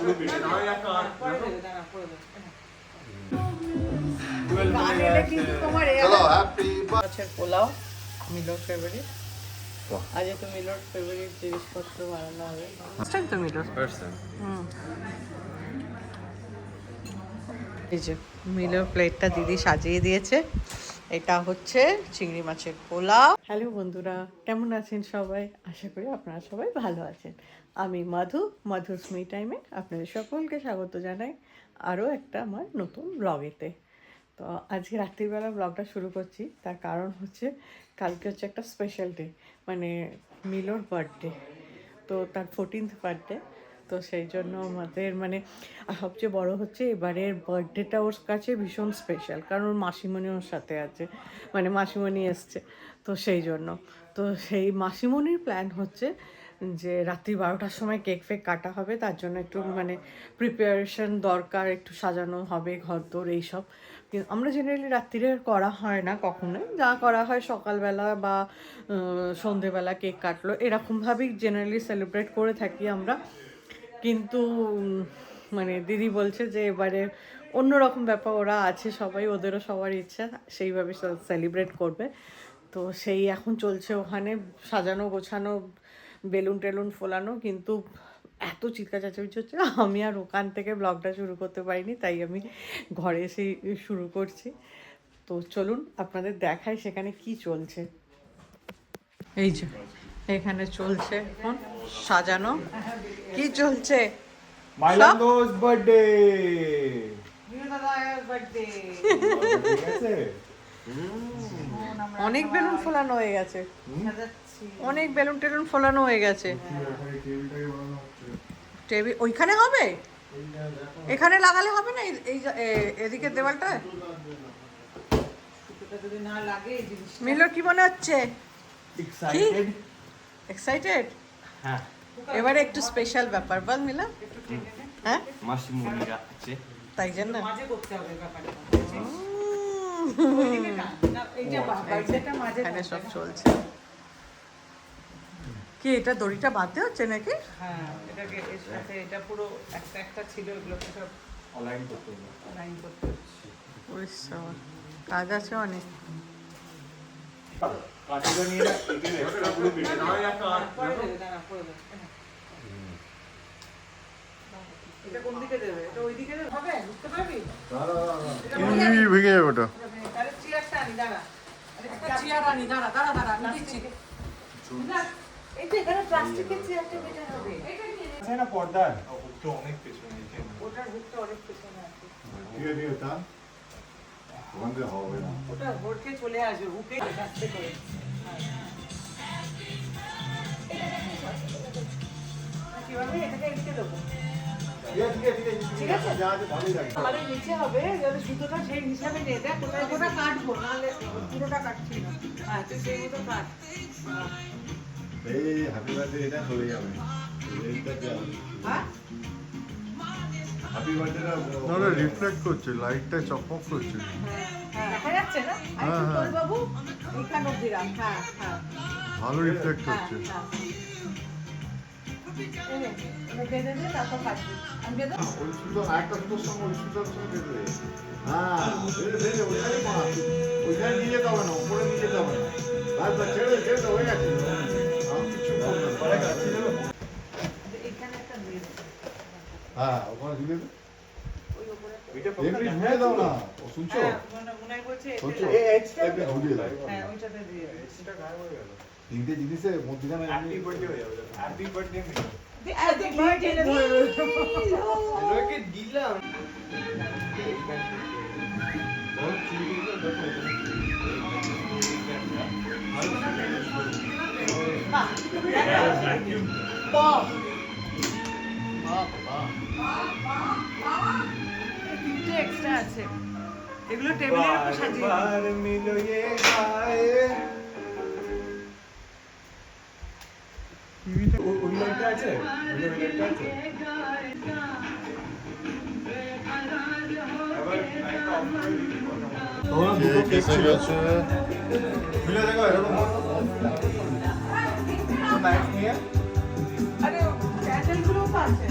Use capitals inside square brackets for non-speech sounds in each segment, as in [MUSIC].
পুরো পেটে নয় একটা পরে দেবে দাঁড়া পরে দেবে টুয়েলভ গান এলে কিন্তু তোমার এ চলো হ্যাপি মাছের পোলাও মিলোর ফেভারিট বাহ। তো মিলোর ফেভারিট জিনিসপত্র বানানো হবে। ফার্স্ট টাইম তো মিলোর। হুম। এই যে মিলোর প্লেটটা দিদি সাজিয়ে দিয়েছে। এটা হচ্ছে চিংড়ি মাছের পোলাও। হ্যালো বন্ধুরা কেমন আছেন সবাই? আশা করি আপনারা সবাই ভালো আছেন। আমি মাধু মাধুর স্মি টাইমে আপনাদের সকলকে স্বাগত জানাই আরও একটা আমার নতুন ব্লগেতে তো আজকে রাত্রিবেলা ব্লগটা শুরু করছি, তার কারণ হচ্ছে কালকে হচ্ছে একটা স্পেশাল ডে মানে মিলোর বার্থডে তো তার ফোরটিন্থ বার্থডে তো সেই জন্য আমাদের মানে সবচেয়ে বড় হচ্ছে এবারের বার্থডেটা ওর কাছে ভীষণ স্পেশাল কারণ ওর মাসিমণি ওর সাথে আছে মানে মাসিমণি এসছে, তো সেই জন্য। তো সেই মাসিমণির প্ল্যান হচ্ছে যে রাত্রি বারোটার সময় কেক ফেক কাটা হবে, তার জন্য একটু মানে প্রিপারেশন দরকার, একটু সাজানো হবে, ঘর দোর এইসব। কিন্তু আমরা জেনারেলি রাত্রিরে করা হয় না কখনোই। যা করা হয় সকালবেলা বা সন্ধেবেলা কেক কাটলো। এরকমভাবেই জেনারেলি সেলিব্রেট করে থাকি আমরা। কিন্তু মানে দিদি বলছে যে এবারে অন্যরকম ব্যাপার, ওরা আছে সবাই, ওদেরও সবার ইচ্ছা, সেইভাবে সেলিব্রেট করবে। তো সেই এখন চলছে ওখানে, সাজানো গোছানো বেলুন টেলুন ফোলানো কিন্তু এত চিৎকার চেঁচামেচি হচ্ছে আমি আর ওখান থেকে ব্লগটা শুরু করতে পারিনি তাই আমি ঘরে এসেই শুরু করছি। তো চলুন আপনাদের দেখাই সেখানে কি চলছে। এই যে এখানে চলছে এখন সাজানো। কি চলছে? মাইলান্দোস বার্থডে অনেক বেলুন ফোলানো হয়ে গেছে। অনেক বেলুন টেলুন ফোলানো হয়ে গেছে। টেবিল ওইখানে হবে? এখানে লাগালে হবে না? এই- এদিকে দেওয়ালটায়? মিলোর কি মনে হচ্ছে? এক্সাইটেড এক্সাইটেড হ্যাঁ। এবারে একটু স্পেশাল ব্যাপার। বল মিলা। হ্যাঁ? তাই জন্য। বার্থডেটা এখানে সব চলছে। কি এটা দড়িটা বাঁধতে হচ্ছে নাকি? হ্যাঁ এটাকে এর সাথে এটা পুরো একটা একটা ছিল এগুলোকে সব অনলাইন করতে হবে। লাইন করতে হচ্ছে কাজ আছে অনেক। কাঠিটা নিয়ে না এখানে একটা পুরো পেটে নয় একটা দেবে এটা কোন দিকে দেবে? এটা ওই দিকে হবে? বুঝতে পারবি? ভেঙে যাবে ওটা। তাহলে চেয়ারটা আনি দাঁড়া। একটা চেয়ার আনি দাঁড়া দাঁড়া দাঁড়া আমি দিচ্ছি। এই তো এখানে প্লাস্টিকের চেয়ারটা বেটার হবে। আছে না পর্দা তো অনেক পেছনে ওটার হুকটা অনেক পেছনে আছে। ঠিক আছে তা? ওখান হবে না। ওটা ভোরকে চলে আসবে হুকে আস্তে করে। কীভাবে? এটাকে এদিকে দেবো। ঠিক আছে ঠিক আছে ঠিক আছে? যা আছে আমাদের নিচে হবে যাতে সুতোটা সেই হিসাবে নিয়ে দেখ কোথায় কাটবো নাহলে পুরোটা কাটছি না। হ্যাঁ তুই সেই মতো কাট। এই হ্যাপি বার্থডে এটা হয়ে যাবে। যা। হ্যাঁ? হ্যাপি বার্থডেটা না না রিফ্লেক্ট করছে লাইটটা চকমক করছে। হ্যাঁ দেখা যাচ্ছে না? হ্যাঁ, হ্যাঁ। বাবু। এইখান অব্দি হ্যাঁ হ্যাঁ। ভালো রিফ্লেক্ট হ্যাঁ করছে। হ্যাঁ। হ্যাঁ ওইখানে নিয়ে যেতে হবে না উপরে নিয়ে যেতে হবে না। ছেড়ে ছেড়ে হয়ে গেছে। হ্যাঁ ওখানে ঝুলে দে ওই উপরে এটা এমনি ঝুলে দাও না ও শুনছো হ্যাঁ মনে মনে হয় বলছে এতে- শুনছো এই এক্সট্রা এমনি ঝুলিয়ে দাও হ্যাঁ ওইটাতে দিয়ে দে। এটা গায়েব হয়ে গেল তিনটে জিনিসে মধ্যখানে হ্যাপি বার্থডে হয়ে যাবে হ্যাপি বার্থডে দে, এই দেখ, ঘরে টেনে তিনটে এক্সট্রা আছে এগুলো টেবিলের উপর আছে দেখো এরকম भैया अरे कैंडल ग्रुप আছে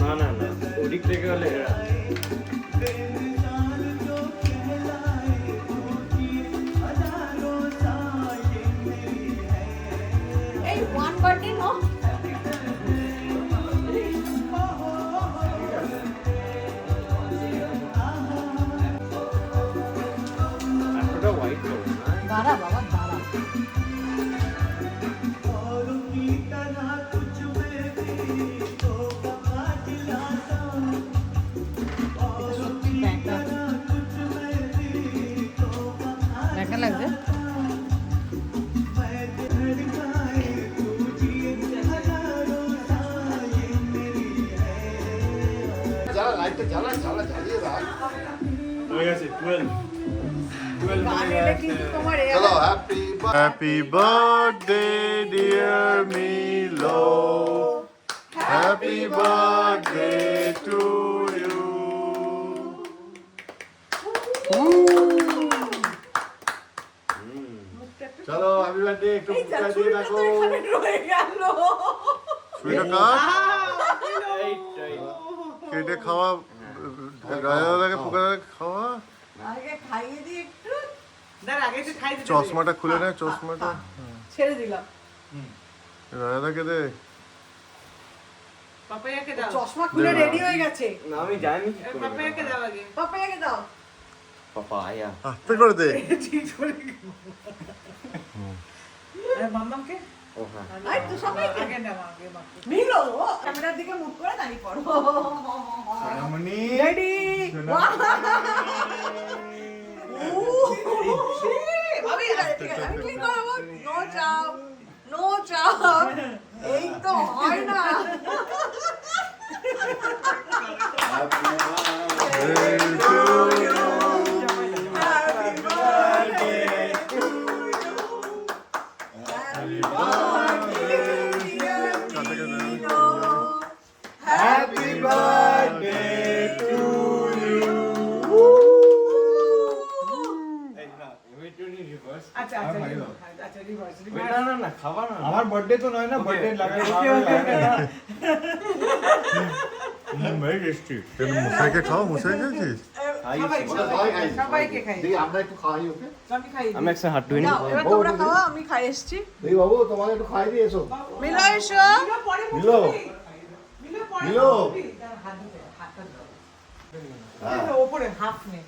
না না না ওদিক থেকে গেলে এরা এই ওয়ান বার্থডে না জ্বালা লাইটটা জ্বালা জ্বালা জ্বালিয়ে রাখ হয়ে গেছে 12 12 গান হয়ে এলে গেছে। কিন্তু তোমার এ চলো happy Happy birthday, dear Milo. Happy birthday to you. চলো হ্যাপি বার্থডে একটু মুখটা দিয়ে রাখো রয়ে গেল সুইটা কাট এইটাই। কেটে খাওয়া রাজা দাদাকে পোকা দাদাকে খাওয়া? আগে খাইয়ে দিই একটু। দাঁড়া আগে একটু খাই দিতে দে। চশমাটা খুলে নে চশমাটা। ছেড়ে দিলাম। রাজা দাদাকে দে। পাপায়াকে দাও। চশমা খুলে রেডি হয়ে গেছে। না, আমি জানি পাপায়াকে দাও আগে। পাপায়াকে দাও। পাপায়া। আস্তে করে দে। [LAUGHS] ঠিক করে আর হ্যাঁ ক্যামেরার দিকে মুখ করে দাঁড়িয়ে পড়ো রেডি নো চাপ নো চাপ এই তো হয় না Happy আমার বার্থডে তো নয় না বার্থডে লাগাই। টেস্টি মুসাইকে খাও মুসাই খেয়েছিস? আমরা একটু খাই ওকে। আমি একসাথে হাত ধুই নি নাও, এবার তোমরা খাওয়া আমি খাই এসছি। দেখি বাবু তোমাকে একটু খাই দিয়ে এসো। মিলো এসো। মিলো মিলো। মিলো, ওপরে হাফ নে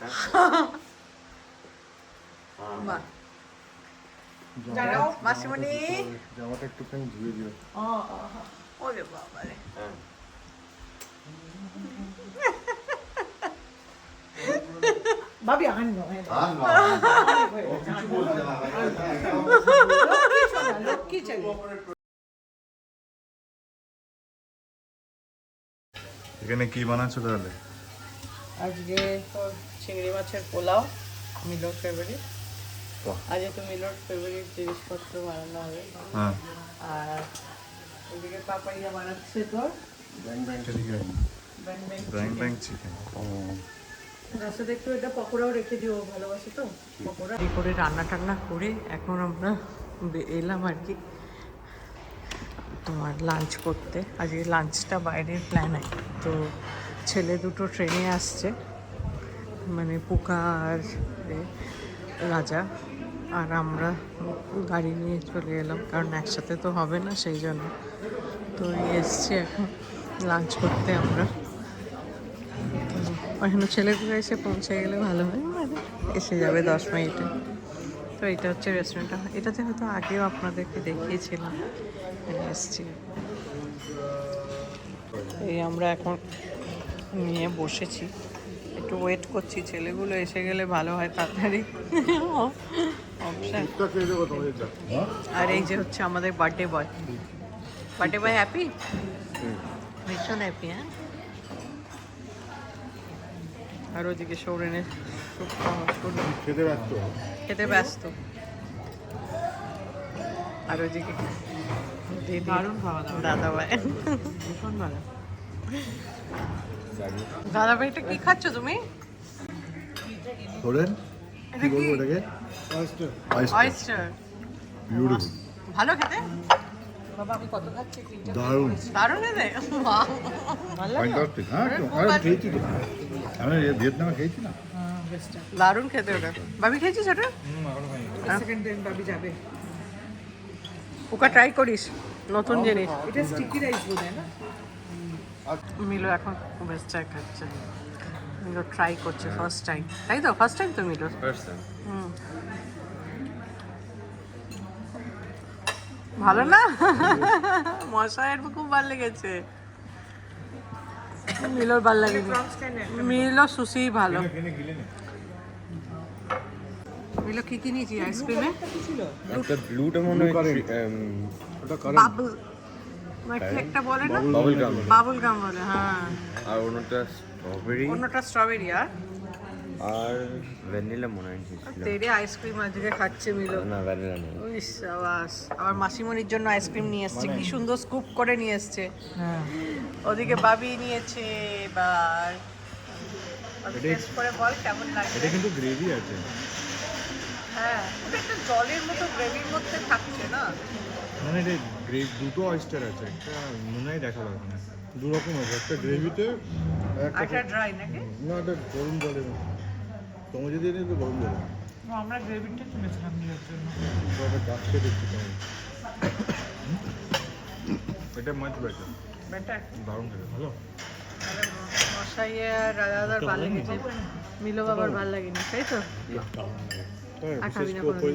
[LAUGHS] বাহ। জানাও মাসিমণি। জামাটা একটুখানি ধুয়ে দিও। ওরে বাবা রে। ভাবি আন নয় আর না কিছু বলছে না লক্ষ্মী সোনা এখানে কি বানাচ্ছো তাহলে? আজকে তো চিংড়ি মাছের পোলাও মিলোর ফেভারিট। বাহ। আজকে তো মিলোর ফেভারিট জিনিসপত্র বানানো হবে। হ্যাঁ। আর ওইদিকে পাপাইয়া বানাচ্ছে তোর। ব্যাং ব্যাং এদিকে ব্যাং ব্যাং চিকেন তার সাথে একটু এটা পকোড়াও রেখে দিও ও ভালোবাসে তো পকোড়া। এই করে রান্না টান্না করে এখন আমরা এলাম আর কি তোমার লাঞ্চ করতে। আজকে লাঞ্চটা বাইরের প্ল্যান আছে তো ছেলে দুটো ট্রেনে আসছে মানে পুকা আর রাজা। আর আমরা গাড়ি নিয়ে চলে এলাম, কারণ একসাথে তো হবে না সেই জন্য। তো এসছি এখন লাঞ্চ করতে আমরা। এখনও ছেলেগুলো এসে পৌঁছে গেলে ভালো হয় মানে এসে যাবে দশ মিনিটে। তো এটা হচ্ছে রেস্টুরেন্টটা এটাতে হয়তো আগেও আপনাদেরকে দেখিয়েছিলাম এসছি। এই আমরা এখন নিয়ে বসেছি। একটু ওয়েট করছি ছেলেগুলো এসে গেলে ভালো হয় তাড়াতাড়ি। অপশান আর এই যে হচ্ছে আমাদের birthday boy birthday boy happy ভীষণ হ্যাপি হ্যাঁ? আর ওদিকে সৌরেনের খেতে ব্যস্ত? খেতে ব্যস্ত। আর ওইদিকে দিদি দাদা ভাই। ভীষণ ভালো। দাদা ভাইটা কি খাচ্ছ তুমি? ধরেন এটা কি ওটাকে অয়েস্টার বিউটিফুল ভালো খেতে? বাবা আমি কত খাচ্ছি? দারুণ। দারুণ খেতে বাহ, ফ্যান্টাস্টিক হ্যাঁ আরে, খুব আরে ভালো। খেয়েছি তো। আমি ভিয়েতনামে খেয়েছি না? দারুণ খেতে ওটা। বাবি খেয়েছিস ওটা? সেকেন্ড টাইম বাবি যাবে। ওকা ট্রাই করিস। নতুন জিনিস। এটা স্টিকি রাইস বোধ না? মিলো এখন বেস্ট চাই খাচ্ছে। মিলো ট্রাই করছে ফার্স্ট টাইম তাই তো? ফার্স্ট টাইম তো মিলো? হুম। ভালো না? মশাইয়ের খুব ভালো লেগেছে। মিলোর ভালো লাগেনি। মিলো সুশি ভালো। মিলো কি কি নিয়েছি? আইসক্রিমে একটা ব্লুটা মনে হয় বাবল একটা বলে না? বাবল গাম বাবল গাম বলে হ্যাঁ। আর অন্যটা স্ট্রবেরি অন্যটা স্ট্রবেরি আর? আর ভ্যানিলা মনে হয় তেরে আইসক্রিম আজকে খাচ্ছে মিলো। না ভ্যানিলা নেই। উইস সাবাস। আমার মাসিমণির জন্য আইসক্রিম নিয়ে এসেছে। কি সুন্দর স্কুপ করে নিয়ে এসেছে। ওদিকে বাবি নিয়েছে এবার টেস্ট করে বল কেমন লাগে? এটা কিন্তু গ্রেভি আছে। হ্যাঁ ওটা একটা জলের মতো গ্রেভির মধ্যে থাকছে না? মানে এটা গ্রেভ দুটো অয়েস্টার আছে একটা মনে হয় দেখাল ওখানে দু রকম আছে একটা গ্রেভিতে এটা ড্রাই নাকি? না একটা গরম জলের তোমার যদি তো গরম জলে আমরা গ্রেভিটা কিনেছিলাম নিজের জন্য। গাছ খেয়ে দেখছি কেমন এটা মাছ বেটার বেটার দারুণ খেতে ভালো? মশাইয়ে আর রাজাদার ভালো লেগেছে মিলো বাবার ভালো লাগেনি তাই তো? বল?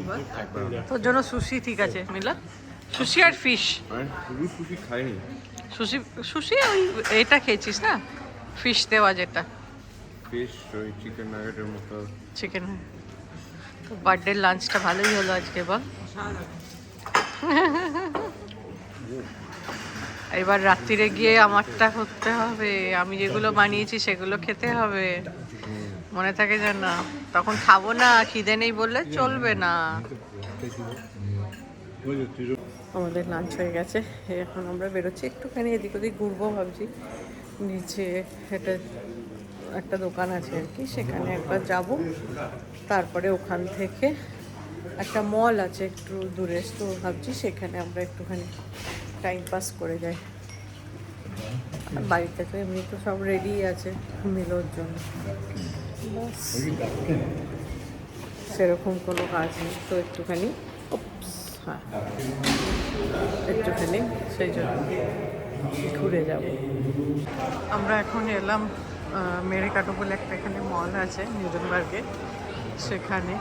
তোর জন্য সুশি ঠিক আছে মিলা। সুশি আর ফিশ। খুশি খাইনি। সুশি সুশি ওই এটা খেয়েছিস না? ফিশ দেওয়া যেটা। ফিশ ওই চিকেন নাগেটের মতো। চিকেন তো বার্থডে লাঞ্চটা ভালোই হলো আজকে বল। এবার রাত্রিরে গিয়ে আমারটা করতে হবে। আমি যেগুলো বানিয়েছি সেগুলো খেতে হবে। মনে থাকে যেন না তখন খাব না খিদে নেই বললে চলবে না। আমাদের লাঞ্চ হয়ে গেছে। এখন আমরা বেরোচ্ছি। একটুখানি এদিক ওদিক ঘুরবো ভাবছি। নিচে একটা একটা দোকান আছে আর কি, সেখানে একবার যাব। তারপরে ওখান থেকে একটা মল আছে একটু দূরে, তো ভাবছি সেখানে আমরা একটুখানি টাইম পাস করে যাই। বাড়িতে তো এমনি তো সব রেডি আছে মিলোর জন্য। সেরকম কোনো কাজ নেই, তো একটুখানি হ্যাঁ। একটুখানি সেই জন্য। ঘুরে যাব। আমরা এখন এলাম মেরেকাটো বলে একটা এখানে মল আছে নিউজেনবার্গে। সেখানে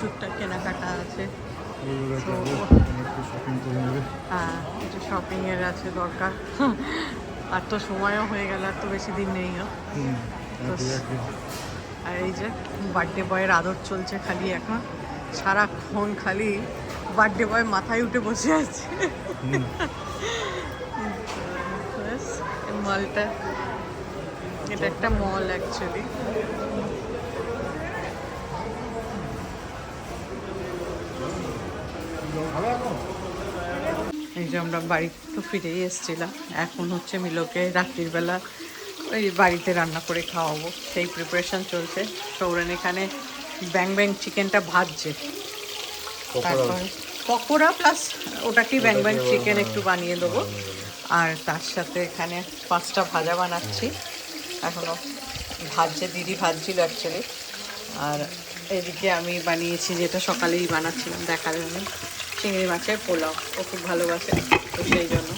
টুকটা কেনাকাটা আছে। হ্যাঁ কিছু শপিংয়ের আছে দরকার। আর তো সময়ও হয়ে গেল আর তো বেশি দিন নেই আর এই যে বার্থডে বয়ের আদর চলছে খালি এখন। সারাক্ষণ খালি বার্থডে বয় মাথায় উঠে বসে আছে। মলটা এটা একটা মল অ্যাকচুয়ালি এই যে আমরা বাড়ি তো ফিরেই এসেছিলাম। এখন হচ্ছে মিলোকে রাত্রির বেলা ওই বাড়িতে রান্না করে খাওয়াবো। সেই প্রিপারেশন চলছে। সৌরেন এখানে ব্যাং ব্যাং চিকেনটা ভাজছে। তারপর পকোড়া প্লাস ওটাকেই ব্যাং ব্যাং চিকেন একটু বানিয়ে দেবো। আর তার সাথে এখানে পাঁচটা ভাজা বানাচ্ছি। এখনও ভাজছে, দিদি ভাজছিল অ্যাকচুয়ালি আর এদিকে আমি বানিয়েছি যেটা সকালেই বানাচ্ছিলাম, দেখার জন্য। চিংড়ি মাছের পোলাও, ও খুব ভালোবাসে, তো সেই জন্য।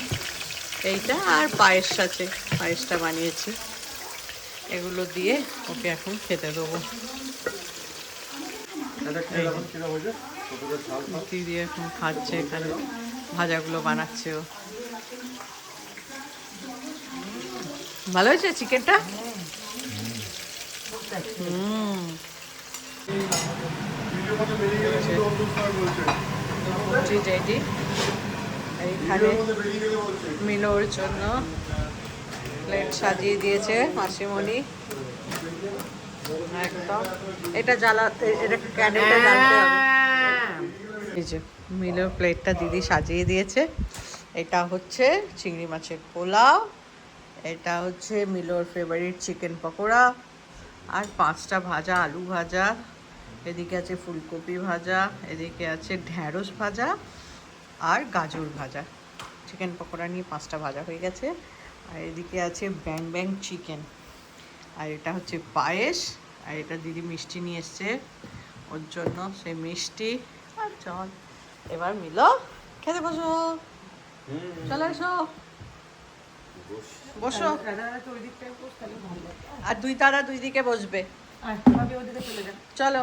এইটা আর পায়েস আছে, পায়েসটা বানিয়েছি। এগুলো দিয়ে ওকে এখন খেতে দেবো। দিদি এখন খাচ্ছে এখানে। ভাজাগুলো বানাচ্ছে ও ভালো হয়েছে চিকেনটা? হুম। মিলোর জন্য প্লেট সাজিয়ে দিয়েছে মাসিমণি। একদম। এটা জ্বালাতে, এটা ক্যান্ডেলটা জ্বালতে যে মিলোর প্লেটটা দিদি সাজিয়ে দিয়েছে। এটা হচ্ছে চিংড়ি মাছের পোলাও, এটা হচ্ছে মিলোর ফেভারিট চিকেন পকোড়া, আর পাঁচটা ভাজা আলু ভাজা, এদিকে আছে ফুলকপি ভাজা, এদিকে আছে ঢ্যাঁড়স ভাজা, আর গাজর ভাজা। চিকেন পকোড়া নিয়ে পাঁচটা ভাজা হয়ে গেছে, আর এদিকে আছে ব্যাং ব্যাং চিকেন আর এটা হচ্ছে পায়েস, আর এটা দিদি মিষ্টি নিয়ে এসছে। ওর জন্য সেই মিষ্টি চল। এবার মিলো খেতে বসো। চলো এসো। বসো। আর দুই তারা দুই দিকে বসবে। চলে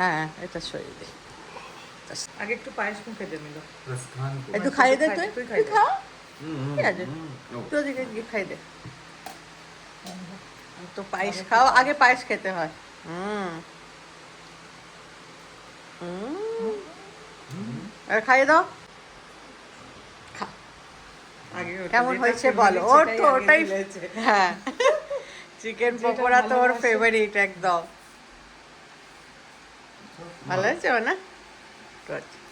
হ্যাঁ এটা দে আগে একটু পায়েস মুখে দে মিলো। একটু খাইয়ে দে তুই তুই। খা। ঠিক আছে? তুই গিয়ে খাই দে। তো পায়েস খাও আগে পায়েস খেতে হয়। হুম। হুম। আর খাইয়ে দাও। খা। আগে ওটা কেমন হয়েছে বলো? ওর তো ওটাই হ্যাঁ। চিকেন পকোড়া তো ওর ফেভারিট একদম। ভালো হয়েছে না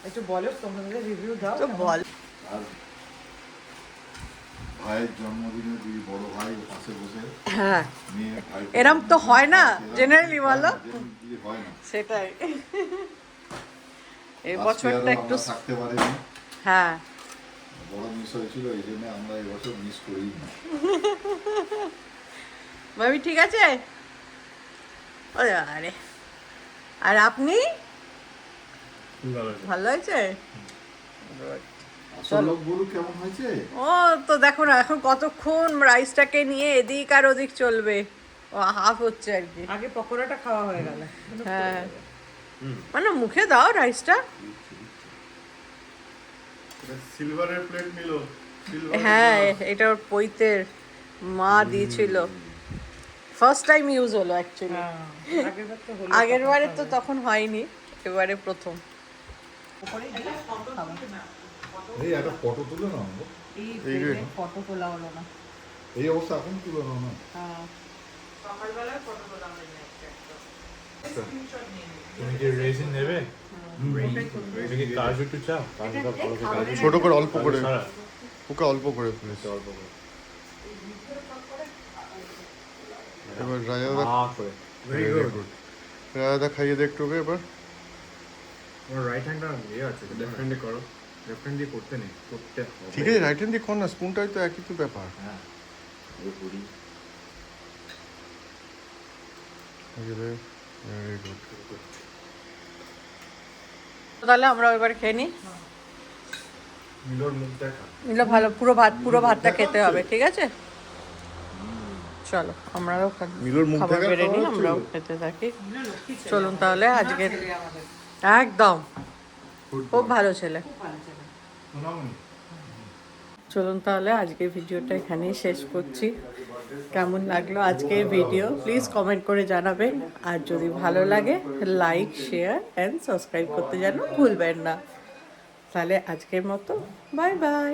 একটু বলো তোমরা রিভিউ দাও তো বল। ভাইয়ের জন্মদিনে দুই বড় ভাই পাশে বসে হ্যাঁ। এরম তো হয় না, generally বলো। হয় না। সেটাই। এই বছরটা একটু থাকতে পারিনি। হ্যাঁ। বড় মিস হয়েছিল এই জন্য আমরা এবছর মিস করি ভাবি ঠিক আছে? ওরে আরে আর আপনি? ভালো হয়েছে। কেমন ও তো দেখো না এখন কতক্ষণ রাইসটাকে নিয়ে এদিক আর ওদিক চলবে। ও হাফ হচ্ছে আর কি। আগে পকোড়াটা খাওয়া হয়ে গেল হ্যাঁ। মানে মুখে দাও রাইসটা সিলভারের প্লেট নিল। হ্যাঁ এটা ওর পৈতের মা দিয়েছিল। ফার্স্ট টাইম ইউজ হলো অ্যাকচুয়ালি আগের বার তো হলো আগের বারে তো তখন হয়নি। এবারে প্রথম। এই একটা ফটো তুলে নাও গো। এই যে। ফটো তোলা হলো না। এই অবস্থা এখন তুলে নাও না। তুমি কি রেজিন নেবে? তুমি কি কাজু একটু চাও? কাজু কাপ ভালো ছোট করে অল্প করে। ওকে অল্প করে প্লিজ অল্প করে। এবার রাজাদা করে। ভেরি গুড রাজাদা খাইয়ে দে একটু এবার। রাইট হ্যান্ডটা ইয়ে আছে লেফট হ্যান্ডে করো। লেফট হ্যান্ড দিয়ে করতে নেই করতে হবে। ঠিক আছে রাইট হ্যান্ড দিয়ে কর না স্পুনটাই তো একই তো ব্যাপার। হ্যাঁ তাহলে আমরা এবার খেয়ে নিই মিলোর মুখ দেখা নিলে ভালো পুরো ভাত পুরো ভাতটা খেতে হবে ঠিক আছে? চলো আমরাও মিলোর মুখ খাবার বেড়ে নিই আমরাও খেতে থাকি। চলুন তাহলে আজকে একদম। খুব ভালো ছেলে। চলুন তাহলে আজকের ভিডিওটা এখানেই শেষ করছি। কেমন লাগল আজকের ভিডিও? প্লিজ কমেন্ট করে জানাবেন আর যদি ভালো লাগে লাইক শেয়ার অ্যান্ড সাবস্ক্রাইব করতে যেন ভুলবেন না। তাহলে আজকের মতো বাই বাই